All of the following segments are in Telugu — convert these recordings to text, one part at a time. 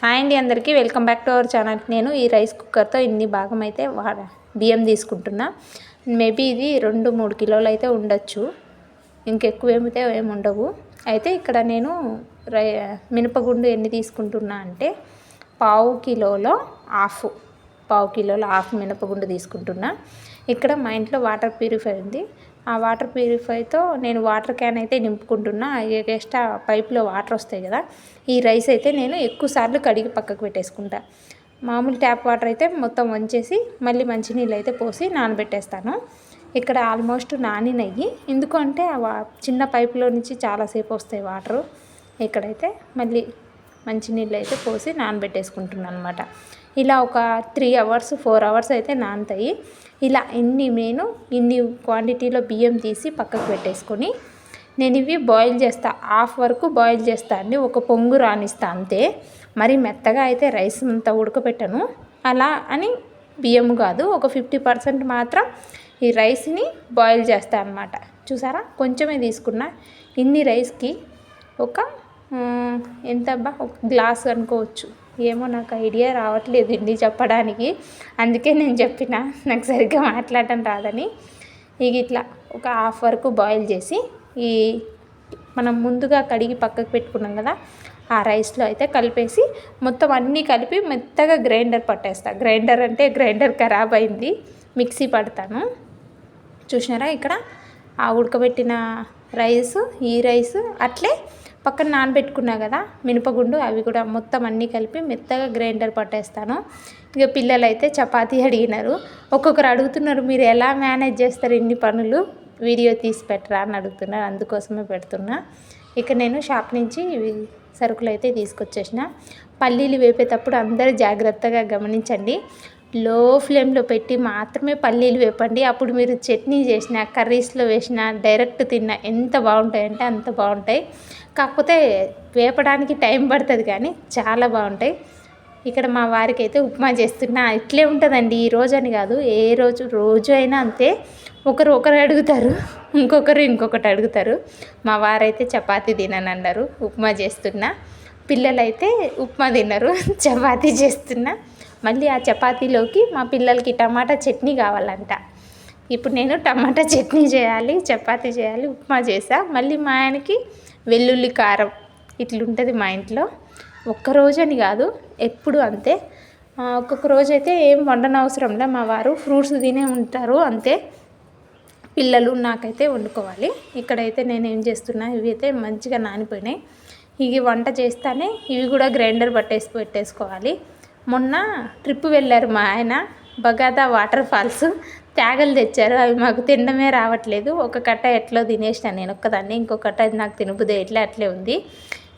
హాయ్ అండి అందరికీ. Welcome back to our channel. నేను ఈ రైస్ కుక్కర్తో ఇన్ని భాగం అయితే బియ్యం తీసుకుంటున్నా. మేబీ ఇది రెండు మూడు కిలోలు అయితే ఉండొచ్చు. ఇంకెక్కువ ఏమితే ఏమి ఉండవు. అయితే ఇక్కడ నేను రై మినపగుండు ఎన్ని తీసుకుంటున్నా అంటే పావు కిలోలో హాఫ్ పావు కిలోలో హాఫ్ మినపగుండు తీసుకుంటున్నా. ఇక్కడ మా ఇంట్లో వాటర్ ప్యూరిఫై ఉంది. ఆ వాటర్ ప్యూరిఫైతో నేను వాటర్ క్యాన్ అయితే నింపుకుంటున్నా. ఎక్స్ట్రా పైప్లో వాటర్ వస్తాయి కదా ఈ రైస్ అయితే నేను ఎక్కువ సార్లు కడిగి పక్కకు పెట్టేసుకుంటా. మామూలు ట్యాప్ వాటర్ అయితే మొత్తం వంచేసి మళ్ళీ మంచినీళ్ళు అయితే పోసి నానబెట్టేస్తాను. ఇక్కడ ఆల్మోస్ట్ నానినయ్యి. ఎందుకంటే ఆ చిన్న పైపులో నుంచి చాలాసేపు వస్తాయి వాటరు. ఇక్కడైతే మళ్ళీ మంచినీళ్ళు అయితే పోసి నానబెట్టేసుకుంటున్నాను అనమాట ఇలా ఒక త్రీ అవర్స్ ఫోర్ అవర్స్ అయితే నానుతాయి. ఇలా ఎన్ని నేను ఇన్ని క్వాంటిటీలో బియ్యం తీసి పక్కకు పెట్టేసుకొని నేను ఇవి బాయిల్ చేస్తా. హాఫ్ వరకు బాయిల్ చేస్తా అండి. ఒక పొంగు రానిస్తా అంతే. మరి మెత్తగా అయితే రైస్ అంతా ఉడకపెట్టను. అలా అని బియ్యం కాదు ఒక ఫిఫ్టీ పర్సెంట్ మాత్రం ఈ రైస్ని బాయిల్ చేస్తా అనమాట చూసారా? కొంచెమే తీసుకున్నా. ఇన్ని రైస్కి ఒక ఎంత ఒక గ్లాస్ అనుకోవచ్చు. ఏమో నాకు ఐడియా రావట్లేదు ఇన్ని చెప్పడానికి. అందుకే నేను చెప్పిన నాకు సరిగ్గా మాట్లాడటం రాదని. ఇక ఇట్లా ఒక హాఫ్ వరకు బాయిల్ చేసి ఈ మనం ముందుగా కడిగి పక్కకు పెట్టుకున్నాం కదా ఆ రైస్లో అయితే కలిపేసి మొత్తం అన్నీ కలిపి మెత్తగా గ్రైండర్ పట్టేస్తా. గ్రైండర్ అంటే గ్రైండర్ ఖరాబ్ అయింది మిక్సీ పడతాను. చూసినారా ఇక్కడ? ఆ ఉడకబెట్టిన రైస్ ఈ రైస్ అట్లే పక్కన నానబెట్టుకున్నా కదా మినపగుండు అవి కూడా మొత్తం అన్నీ కలిపి మెత్తగా గ్రైండర్ పట్టేస్తాను. ఇక పిల్లలు అయితే చపాతీ అడిగినారు. ఒక్కొక్కరు అడుగుతున్నారు మీరు ఎలా మేనేజ్ చేస్తారు ఇన్ని పనులు? వీడియో తీసి పెట్టరా? అని అడుగుతున్నారు. అందుకోసమే పెడుతున్నా. ఇక నేను షాప్ నుంచి సరుకులు అయితే తీసుకొచ్చేసిన. పల్లీలు వేపేటప్పుడు అందరూ జాగ్రత్తగా గమనించండి. లో ఫ్లేమ్లో పెట్టి మాత్రమే పల్లీలు వేపండి. అప్పుడు మీరు చట్నీ చేసిన కర్రీస్లో వేసిన డైరెక్ట్ తిన్న ఎంత బాగుంటాయంటే అంత బాగుంటాయి. కాకపోతే వేపడానికి టైం పడుతుంది కానీ చాలా బాగుంటాయి. ఇక్కడ మా వారికి అయితే ఉప్మా చేస్తున్నా. ఇట్లే ఉంటుందండి ఈ రోజు అని కాదు ఏ రోజు రోజు అయినా అంతే. ఒకరు ఒకరు అడుగుతారు ఇంకొకరు ఇంకొకటి అడుగుతారు. మా వారైతే చపాతీ తినని అన్నారు ఉప్మా చేస్తున్నా. పిల్లలైతే ఉప్మా తినరు చపాతీ చేస్తున్నా. మళ్ళీ ఆ చపాతీలోకి మా పిల్లలకి టమాటా చట్నీ కావాలంట. ఇప్పుడు నేను టమాటా చట్నీ చేయాలి చపాతీ చేయాలి ఉప్మా చేసా. మళ్ళీ మా ఆయనకి వెల్లుల్లి కారం ఇట్లుంటుంది మా ఇంట్లో. ఒక్కరోజు అని కాదు ఎప్పుడు అంతే. ఒక్కొక్క రోజు అయితే ఏం వండనవసరంలే మా వారు ఫ్రూట్స్ తినే ఉంటారు అంతే. పిల్లలు నాకైతే వండుకోవాలి. ఇక్కడైతే నేను ఏం చేస్తున్నా ఇవి అయితే మంచిగా నానిపోయినాయి. ఇవి వంట చేస్తానే ఇవి కూడా గ్రైండర్ పట్టేసి పెట్టేసుకోవాలి. మొన్న ట్రిప్ వెళ్ళారు మా ఆయన బగాదా వాటర్ ఫాల్స్. త్యాగలు తెచ్చారు. అవి మాకు తినడమే రావట్లేదు. ఒక కట్ట ఎట్లో తినేసిన నేను ఒక్కదాన్ని ఇంకో కట్ట నాకు తినబుదే ఎట్లా అట్లే ఉంది.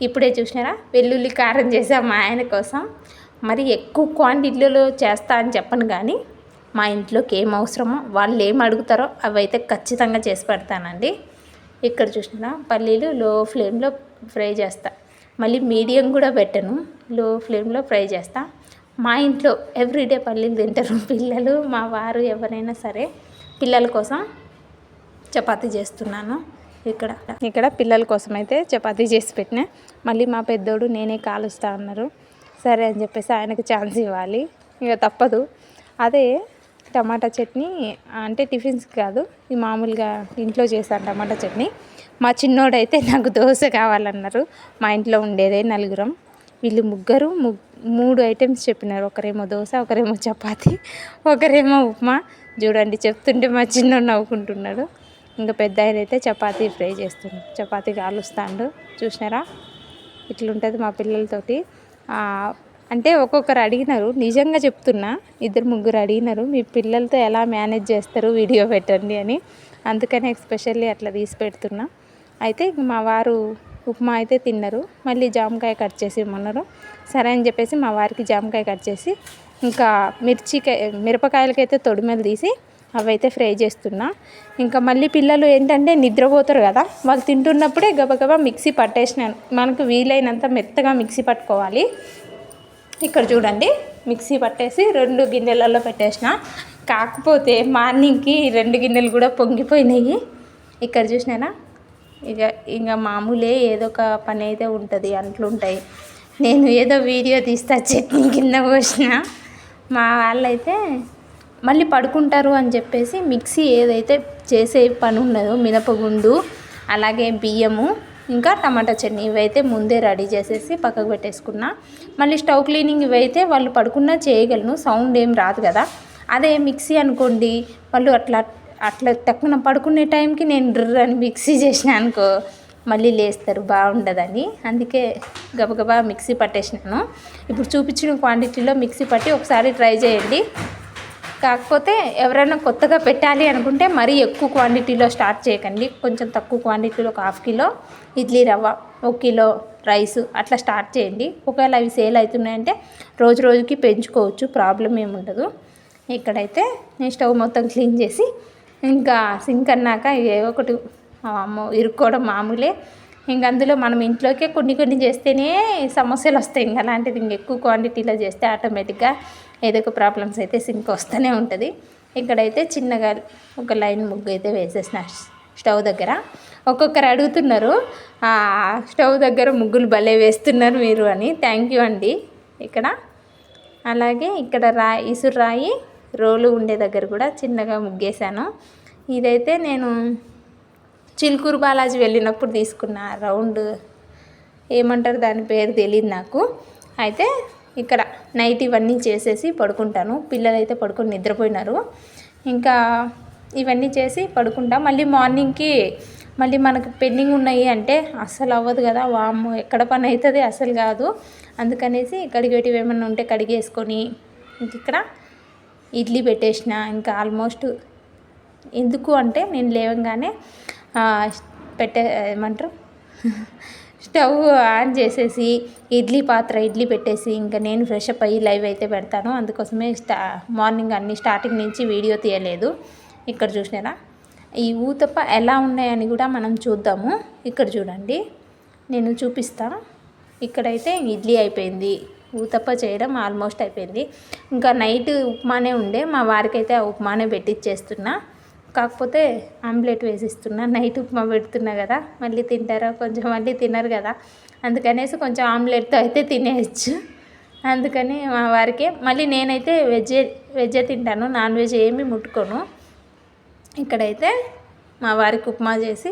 ఇప్పుడే చూసినారా? వెల్లుల్లి కారం చేసా మా ఆయన కోసం. మరి ఎక్కువ క్వాంటిటీలో చేస్తా అని చెప్పను కానీ మా ఇంట్లోకి ఏం అవసరమో వాళ్ళు ఏం అడుగుతారో అవి అయితే ఖచ్చితంగా చేసి పెడతానండి. ఇక్కడ చూసినా పల్లీలు లో ఫ్లేమ్లో ఫ్రై చేస్తా. మళ్ళీ మీడియం కూడా పెట్టను. లో ఫ్లేమ్లో ఫ్రై చేస్తాను మా ఇంట్లో ఎవ్రీడే పల్లీలు తింటారు. పిల్లలు మా వారు ఎవరైనా సరే పిల్లల కోసం చపాతీ చేస్తున్నాను. ఇక్కడ ఇక్కడ పిల్లల కోసం అయితే చపాతీ చేసి పెట్టిన. మళ్ళీ మా పెద్దోడు నేనే కాలుస్తా అన్నారు. సరే అని చెప్పేసి ఆయనకు ఛాన్స్ ఇవ్వాలి. ఇక తప్పదు. అదే టమాటా చట్నీ అంటే టిఫిన్స్ కాదు ఈ మామూలుగా ఇంట్లో చేశాను టమాటా చట్నీ. మా చిన్నోడైతే నాకు దోశ కావాలన్నారు. మా ఇంట్లో ఉండేదే నలుగురం. వీళ్ళు ముగ్గురు మూడు ఐటమ్స్ చెప్పినారు. ఒకరేమో దోశ ఒకరేమో చపాతి ఒకరేమో ఉప్మా. చూడండి చెప్తుంటే మా చిన్న నవ్వుకుంటున్నాడు. ఇంకా పెద్ద ఆయన అయితే చపాతీ ఫ్రై చేస్తున్నాడు. చపాతీ కాలుస్తాడు. చూసినారా? ఇట్లుంటుంది మా పిల్లలతోటి. అంటే ఒక్కొక్కరు అడిగినారు. నిజంగా చెప్తున్నా ఇద్దరు ముగ్గురు అడిగినారు మీ పిల్లలతో ఎలా మేనేజ్ చేస్తారు వీడియో పెట్టండి అని. అందుకని ఎక్స్పెషల్లీ అట్లా తీసి పెడుతున్నా. అయితే మా వారు ఉప్మా అయితే తిన్నారు. మళ్ళీ జామకాయ కట్ చేసి ఇమ్మన్నారు. సరే అని చెప్పేసి మా వారికి జామకాయ కట్ చేసి ఇంకా మిర్చికాయ మిరపకాయలకైతే తొడిమెలు తీసి అవైతే ఫ్రై చేస్తున్నా. ఇంకా మళ్ళీ పిల్లలు ఏంటంటే నిద్రపోతారు కదా వాళ్ళు తింటున్నప్పుడే గబగబా మిక్సీ పట్టేసినాను మనకు వీలైనంత మెత్తగా మిక్సీ పట్టుకోవాలి. ఇక్కడ చూడండి మిక్సీ పట్టేసి రెండు గిన్నెలలో పెట్టేసిన. కాకపోతే మార్నింగ్కి రెండు గిన్నెలు కూడా పొంగిపోయినాయి. ఇక్కడ చూసినానా ఇక ఇంకా మామూలే ఏదో ఒక పని అయితే ఉంటుంది అంట్లుంటాయి నేను ఏదో వీడియో తీస్తా చట్నీ కింద పోసిన. మా వాళ్ళైతే మళ్ళీ పడుకుంటారు అని చెప్పేసి మిక్సీ ఏదైతే చేసే పని ఉన్నదో మినపగుండు అలాగే బియ్యము ఇంకా టమాటా చట్నీ ఇవైతే ముందే రెడీ చేసేసి పక్కకు పెట్టేసుకున్నా. మళ్ళీ స్టవ్ క్లీనింగ్ ఇవైతే వాళ్ళు పడుకున్నా చేయగలను సౌండ్ ఏం రాదు కదా. అదే మిక్సీ అనుకోండి వాళ్ళు అట్లా అట్లా తక్కువ పడుకునే టైంకి నేను డ్రర్ అని మిక్సీ చేసిన అనుకో మళ్ళీ లేస్తారు బాగుండదని. అందుకే గబగబా మిక్సీ పట్టేసినాను. ఇప్పుడు చూపించిన క్వాంటిటీలో మిక్సీ పట్టి ఒకసారి ట్రై చేయండి. కాకపోతే ఎవరైనా కొత్తగా పెట్టాలి అనుకుంటే మరీ ఎక్కువ క్వాంటిటీలో స్టార్ట్ చేయకండి. కొంచెం తక్కువ క్వాంటిటీలో ఒక హాఫ్ కిలో ఇడ్లీ రవ్వ ఒక కిలో రైస్ అట్లా స్టార్ట్ చేయండి. ఒకవేళ అవి సేల్ అవుతున్నాయంటే రోజు రోజుకి పెంచుకోవచ్చు ప్రాబ్లం ఏముండదు. ఇక్కడైతే నేను స్టవ్ మొత్తం క్లీన్ చేసి ఇంకా సింక్ అన్నాక ఏ ఒకటి ఇరుక్కోవడం మామూలే. ఇంక అందులో మనం ఇంట్లోకే కొన్ని కొన్ని చేస్తేనే సమస్యలు వస్తాయి. ఇంకా అలాంటిది ఇంక ఎక్కువ క్వాంటిటీలో చేస్తే ఆటోమేటిక్గా ఏదో ఒక ప్రాబ్లమ్స్ అయితే సింక్ వస్తూనే ఉంటుంది. ఇక్కడైతే చిన్నగా ఒక లైన్ ముగ్గు అయితే వేసేసిన స్టవ్ దగ్గర. ఒక్కొక్కరు అడుగుతున్నారు స్టవ్ దగ్గర ముగ్గులు భలే వేస్తున్నారు మీరు అని. థ్యాంక్ యూ అండి ఇక్కడ. అలాగే ఇక్కడ రా ఇసురు రాయి రోలు ఉండే దగ్గర కూడా చిన్నగా ముగ్గేశాను. ఇదైతే నేను చిలుకూరు బాలాజీ వెళ్ళినప్పుడు తీసుకున్న రౌండ్ ఏమంటారు దాని పేరు తెలియదు నాకు. అయితే ఇక్కడ నైట్ ఇవన్నీ చేసేసి పడుకుంటాను. పిల్లలు అయితే పడుకొని నిద్రపోయినారు. ఇంకా ఇవన్నీ చేసి పడుకుంటా. మళ్ళీ మార్నింగ్కి మళ్ళీ మనకు పెండింగ్ ఉన్నాయి అంటే అస్సలు అవ్వదు కదా. వాము ఎక్కడ పని అవుతుంది? అసలు కాదు. అందుకనేసి కడిగేటివి ఏమన్నా ఉంటే కడిగేసుకొని ఇంక ఇక్కడ ఇడ్లీ పెట్టేసిన ఇంకా ఆల్మోస్ట్ ఎందుకు అంటే నేను లేవగానే పెట్టే ఏమంటారు? స్టవ్ ఆన్ చేసేసి ఇడ్లీ పాత్ర ఇడ్లీ పెట్టేసి ఇంకా నేను ఫ్రెష్ అప్ అయ్యి లైవ్ అయితే పెడతాను. అందుకోసమే స్టా మార్నింగ్ అన్ని స్టార్టింగ్ నుంచి వీడియో తీయలేదు. ఇక్కడ చూసినారా? ఈ ఊతప్ప ఎలా ఉన్నాయని కూడా మనం చూద్దాము. ఇక్కడ చూడండి. నేను చూపిస్తాను ఇక్కడైతే ఇడ్లీ అయిపోయింది. ఊతప్ప చేయడం ఆల్మోస్ట్ అయిపోయింది. ఇంకా నైట్ ఉప్మానే ఉండే మా వారికి అయితే ఆ ఉప్మానే పెట్టిచ్చేస్తున్నా. కాకపోతే ఆమ్లెట్ వేసిస్తున్నా. నైట్ ఉప్మా పెడుతున్నా కదా మళ్ళీ తింటారా కొంచెం మళ్ళీ తినరు కదా. అందుకనేసి కొంచెం ఆమ్లెట్తో అయితే తినేయచ్చు. అందుకని మా వారికి మళ్ళీ నేనైతే వెజ్జే వెజ్జే తింటాను నాన్ వెజ్ ఏమీ ముట్టుకోను. ఇక్కడైతే మా వారికి ఉప్మా చేసి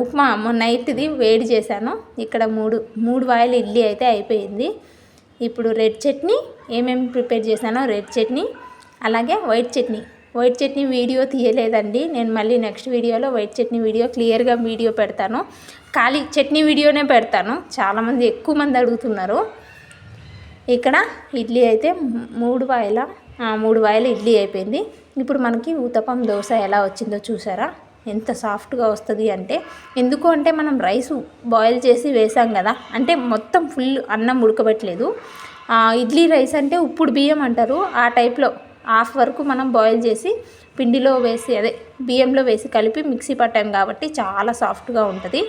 ఉప్మా నైట్ది వేడి చేశాను. ఇక్కడ మూడు మూడు వాయిల్ ఇడ్లీ అయితే అయిపోయింది. ఇప్పుడు రెడ్ చట్నీ ఏమేమి ప్రిపేర్ చేశానో రెడ్ చట్నీ అలాగే white chutney. White chutney video తీయలేదండి. నేను మళ్ళీ నెక్స్ట్ వీడియోలో వైట్ చట్నీ వీడియో క్లియర్గా వీడియో పెడతాను. ఖాళీ చట్నీ వీడియోనే పెడతాను. చాలామంది ఎక్కువ మంది అడుగుతున్నారు. ఇక్కడ ఇడ్లీ అయితే మూడు వాయిల మూడు వాయిల ఇడ్లీ అయిపోయింది. ఇప్పుడు మనకి ఊతపం దోశ ఎలా వచ్చిందో చూసారా? ఎంత సాఫ్ట్గా వస్తుంది అంటే ఎందుకు అంటే మనం రైస్ బాయిల్ చేసి వేసాం కదా అంటే మొత్తం ఫుల్ అన్నం ఉడకబెట్టలేదు. ఇడ్లీ రైస్ అంటే ఉప్పుడు బియ్యం అంటారు ఆ టైప్లో హాఫ్ వరకు మనం బాయిల్ చేసి పిండిలో వేసి అదే బియ్యంలో వేసి కలిపి మిక్సీ పట్టాం కాబట్టి చాలా సాఫ్ట్గా ఉంటుంది.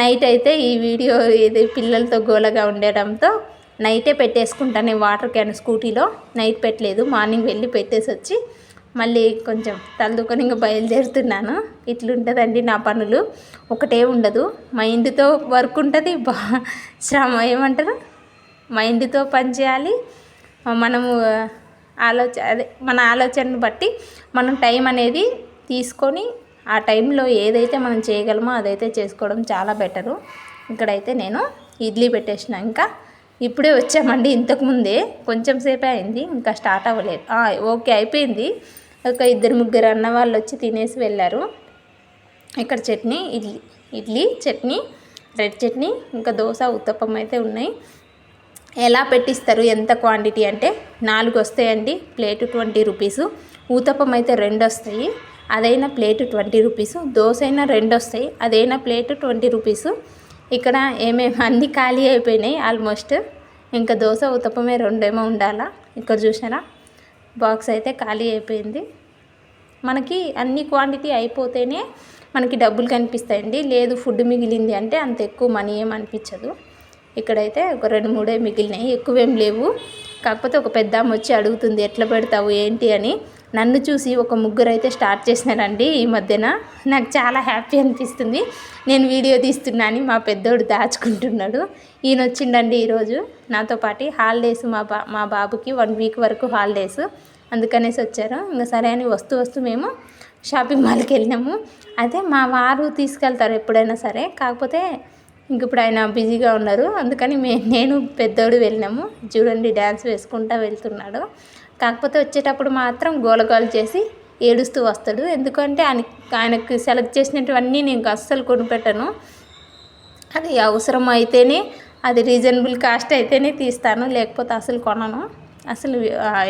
నైట్ అయితే ఈ వీడియో ఇది పిల్లలతో గోలగా ఉండడంతో నైటే పెట్టేసుకుంటాను వాటర్ క్యాన్ స్కూటీలో నైట్ పెట్టలేదు మార్నింగ్ వెళ్ళి పెట్టేసి వచ్చి మళ్ళీ కొంచెం తలదుకొని ఇంకా బయలుదేరుతున్నాను. ఇట్లుంటుందండి నా పనులు. ఒకటే ఉండదు. మైండ్తో వర్క్ ఉంటుంది. బా శ్రమ ఏమంటారు? మైండ్తో పని చేయాలి. మనము ఆలోచ అదే మన ఆలోచనను బట్టి మనం టైం అనేది తీసుకొని ఆ టైంలో ఏదైతే మనం చేయగలమో అదైతే చేసుకోవడం చాలా బెటరు. ఇక్కడైతే నేను ఇడ్లీ పెట్టేసిన ఇంకా. ఇప్పుడే వచ్చామండి ఇంతకుముందే కొంచెం సేపే అయింది ఇంకా స్టార్ట్ అవ్వలేదు. ఓకే అయిపోయింది. ఒక ఇద్దరు ముగ్గురు అన్న వాళ్ళు వచ్చి తినేసి వెళ్ళారు. ఇక్కడ చట్నీ ఇడ్లీ ఇడ్లీ చట్నీ రెడ్ చట్నీ ఇంకా దోశ ఉత్తప్పం అయితే ఉన్నాయి. ఎలా పెట్టిస్తారు ఎంత క్వాంటిటీ అంటే నాలుగు వస్తాయండి ప్లేటు ట్వంటీ రూపీసు. ఊతప్పం అయితే రెండు వస్తాయి అదైనా ప్లేటు ట్వంటీ రూపీసు. దోశ అయినా రెండు వస్తాయి అదైనా ప్లేటు ట్వంటీ రూపీసు. ఇక్కడ ఏమేమి అన్ని ఖాళీ అయిపోయినాయి ఆల్మోస్ట్. ఇంకా దోశ ఉతప్పమే రెండేమో ఉండాలా? ఇక్కడ చూసారా బాక్స్ అయితే ఖాళీ అయిపోయింది. మనకి అన్ని క్వాంటిటీ అయిపోతేనే మనకి డబ్బులు కనిపిస్తాయండి. లేదు ఫుడ్ మిగిలింది అంటే అంత ఎక్కువ మనీ ఏం అనిపించదు. ఇక్కడైతే ఒక రెండు మూడే మిగిలినాయి. ఎక్కువేం లేవు. కాకపోతే ఒక పెద్ద వచ్చి అడుగుతుంది ఎట్లా పెడతావు? ఏంటి? అని. నన్ను చూసి ఒక ముగ్గురు అయితే స్టార్ట్ చేసినారండి ఈ మధ్యన. నాకు చాలా హ్యాపీ అనిపిస్తుంది. నేను వీడియో తీస్తున్నాను మా పెద్దోడు దాచుకుంటున్నాడు. ఈయన వచ్చిండండి ఈరోజు. నాతో పాటు హాలిడేస్ మా బా మా బాబుకి వన్ వీక్ వరకు హాలిడేస్. అందుకనేసి వచ్చారు. ఇంకా సరే అని వస్తూ వస్తూ మేము షాపింగ్ మాల్కి వెళ్ళినాము. అయితే మా వారు తీసుకెళ్తారు ఎప్పుడైనా సరే. కాకపోతే ఇంక ఇప్పుడు ఆయన బిజీగా ఉన్నారు. అందుకని మే నేను పెద్దోడు వెళ్ళినాము. చూడండి డ్యాన్స్ వేసుకుంటూ వెళ్తున్నాడు. కాకపోతే వచ్చేటప్పుడు మాత్రం గోలగోలు చేసి ఏడుస్తూ వస్తాడు. ఎందుకంటే ఆయన ఆయనకు సెలెక్ట్ చేసినటువన్నీ నేను అస్సలు కొనిపెట్టను. అది అవసరం అయితేనే అది రీజనబుల్ కాస్ట్ అయితేనే తీస్తాను. లేకపోతే అసలు కొనను. అసలు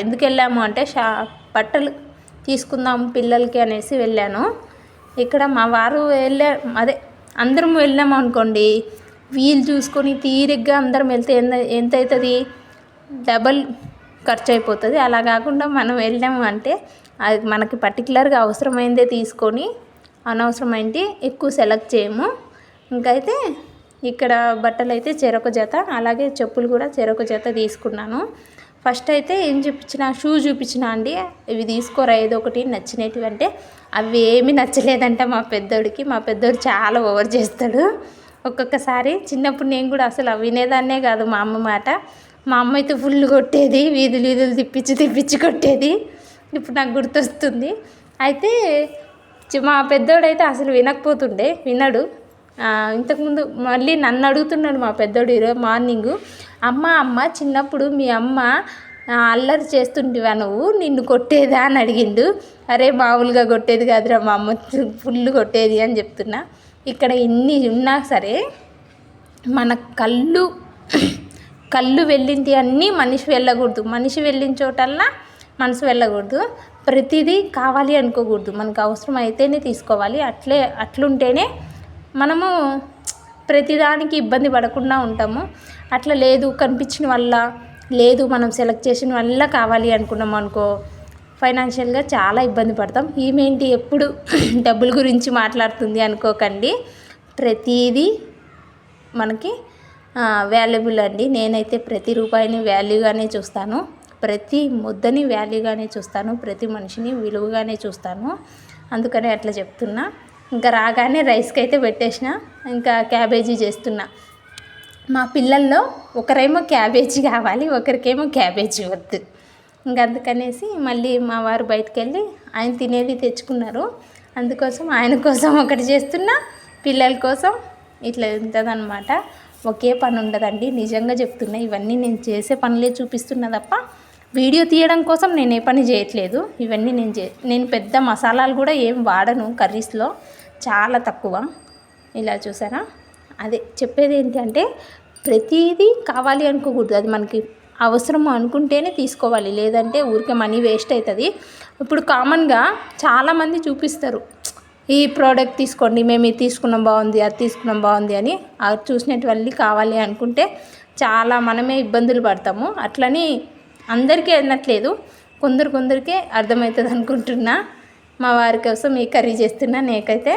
ఎందుకు వెళ్ళాము అంటే షా బట్టలు తీసుకుందాం పిల్లలకి అనేసి వెళ్ళాను. ఇక్కడ మా వారు వెళ్ళే అదే అందరం వెళ్ళాము అనుకోండి. వీలు చూసుకొని తీరిగ్గా అందరం వెళ్తే ఎంత ఎంత అవుతుంది డబల్ ఖర్చు అయిపోతుంది అలా కాకుండా మనం వెళ్ళాము అంటే అది మనకి పర్టికులర్గా అవసరమైందే తీసుకొని అనవసరమైంది ఎక్కువ సెలెక్ట్ చేయము. ఇంకైతే ఇక్కడ బట్టలు అయితే చెరొక జత అలాగే చెప్పులు కూడా చెరొక జత తీసుకున్నాను. ఫస్ట్ అయితే ఏం చూపించిన షూ చూపించిన అండి ఇవి తీసుకోరా ఏదో ఒకటి నచ్చినవి అంటే అవి ఏమి నచ్చలేదంట మా పెద్దోడికి. మా పెద్దోడు చాలా ఓవర్ చేస్తాడు. ఒక్కొక్కసారి చిన్నప్పుడు నేను కూడా అసలు వినేదాన్నే కాదు మా అమ్మ మాట. మా అమ్మ అయితే ఫుల్ కొట్టేది వీధులు వీధులు తిప్పించి తిప్పించి కొట్టేది. ఇప్పుడు నాకు గుర్తొస్తుంది. అయితే మా పెద్దోడైతే అసలు వినకపోతుండే వినడు. ఇంతకుముందు మళ్ళీ నన్ను అడుగుతున్నాడు మా పెద్దోడు ఈరోజు మార్నింగు. అమ్మ అమ్మ చిన్నప్పుడు మీ అమ్మ అల్లరి చేస్తుంటివా నువ్వు? నిన్ను కొట్టేదా? అని అడిగిండు. అరే మామూలుగా కొట్టేది కాదురా మా అమ్మ ఫుల్ కొట్టేది అని చెప్తున్నా. ఇక్కడ ఎన్ని ఉన్నా సరే మన కళ్ళు కళ్ళు వెళ్ళింది అన్నీ మనిషి వెళ్ళకూడదు. మనిషి వెళ్ళిన చోటల్లా మనసు వెళ్ళకూడదు. ప్రతిదీ కావాలి అనుకోకూడదు. మనకు అవసరం అయితేనే తీసుకోవాలి. అట్లే అట్లుంటేనే మనము ప్రతిదానికి ఇబ్బంది పడకుండా ఉంటాము. అట్లా లేదు కనిపించిన వల్ల లేదు మనం సెలెక్ట్ చేసిన వల్ల కావాలి అనుకున్నాం అనుకో ఫైనాన్షియల్గా చాలా ఇబ్బంది పడతాం. ఈమెంటి ఎప్పుడు డబ్బుల గురించి మాట్లాడుతుంది అనుకోకండి. ప్రతిదీ మనకి వాల్యుబుల్ అండి. నేనైతే ప్రతి రూపాయిని వాల్యూగానే చూస్తాను. ప్రతి ముద్దని వాల్యూగానే చూస్తాను. ప్రతి మనిషిని విలువగానే చూస్తాను. అందుకనే అట్లా చెప్తున్నా. ఇంకా రాగానే రైస్కి అయితే పెట్టేసిన. ఇంకా క్యాబేజీ చేస్తున్నా. మా పిల్లల్లో ఒకరేమో క్యాబేజీ కావాలి ఒకరికేమో క్యాబేజీ వద్దు. ఇంకా అందుకనేసి మళ్ళీ మా వారు బయటకు వెళ్ళి ఆయన తినేది తెచ్చుకున్నారు. అందుకోసం ఆయన కోసం ఒకటి చేస్తున్నా. పిల్లల కోసం ఇట్లా ఉంటుందన్నమాట. ఒకే పని ఉండదండి. నిజంగా చెప్తున్నా ఇవన్నీ నేను చేసే పనులే చూపిస్తున్నా తప్ప వీడియో తీయడం కోసం నేను ఏ పని చేయట్లేదు. ఇవన్నీ నేను చే నేను పెద్ద మసాలాలు కూడా ఏం వాడను కర్రీస్లో. చాలా తక్కువ. ఇలా చూసారా? అదే చెప్పేది ఏంటంటే ప్రతిదీ కావాలి అనుకోకూడదు. అది మనకి అవసరం అనుకుంటేనే తీసుకోవాలి. లేదంటే ఊరికే మనీ వేస్ట్ అవుతుంది. ఇప్పుడు కామన్గా చాలామంది చూపిస్తారు. ఈ ప్రోడక్ట్ తీసుకోండి మేము ఇది తీసుకున్నాం బాగుంది అది తీసుకున్నాం బాగుంది అని అది చూసినటువంటి కావాలి అనుకుంటే చాలా మనమే ఇబ్బందులు పడతాము. అట్లని అందరికీ అనట్లేదు కొందరు కొందరికే అర్థమవుతుంది అనుకుంటున్నా. మా వారి కోసం ఈ కర్రీ చేస్తున్నా. నేకైతే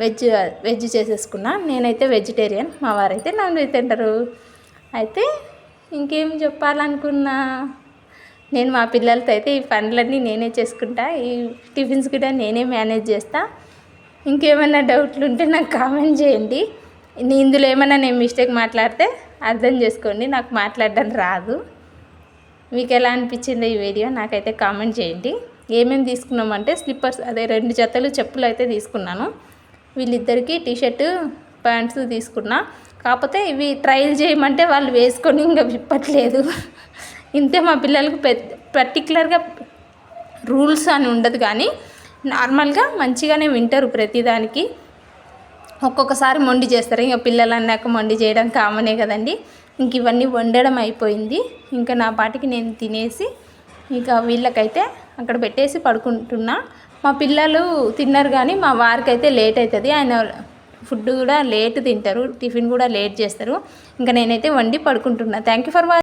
వెజ్ వెజ్ చేసేసుకున్నా. నేనైతే వెజిటేరియన్ మా వారైతే నాన్ వెజ్ తింటారు. అయితే ఇంకేం చెప్పాలనుకున్నా? నేను మా పిల్లలతో అయితే ఈ పనులన్నీ నేనే చేసుకుంటా ఈ టిఫిన్స్ కూడా నేనే మేనేజ్ చేస్తా. ఇంకేమైనా డౌట్లు ఉంటే నాకు కామెంట్ చేయండి. ఇందులో ఏమైనా నేను మిస్టేక్ మాట్లాడితే అర్థం చేసుకోండి నాకు మాట్లాడడం రాదు. మీకు ఎలా అనిపించిందో ఈ వీడియో నాకైతే కామెంట్ చేయండి. ఏమేమి తీసుకున్నామంటే స్లిప్పర్స్ అదే రెండు జతలు చెప్పులు అయితే తీసుకున్నాను. వీళ్ళిద్దరికీ టీషర్టు ప్యాంట్స్ తీసుకున్నా. కాకపోతే ఇవి ట్రయల్ చేయమంటే వాళ్ళు వేసుకొని ఇంకా విప్పట్లేదు. ఇంతే మా పిల్లలకు పె పర్టికులర్గా రూల్స్ అని ఉండదు కానీ నార్మల్గా మంచిగానే వింటారు ప్రతిదానికి. ఒక్కొక్కసారి మొండి చేస్తారు. ఇంకా పిల్లలు అన్నాక మొండి చేయడం కామనే కదండి. ఇంక ఇవన్నీ వండడం అయిపోయింది. ఇంకా నా పాటికి నేను తినేసి ఇంకా వీళ్ళకైతే అక్కడ పెట్టేసి పడుకుంటున్నా. మా పిల్లలు తిన్నారు కానీ మా వారికి అయితే లేట్ అవుతుంది ఆయన ఫుడ్ కూడా లేట్ తింటారు. టిఫిన్ కూడా లేట్ చేస్తారు. ఇంకా నేనైతే వండి పడుకుంటున్నా. Thank you for watching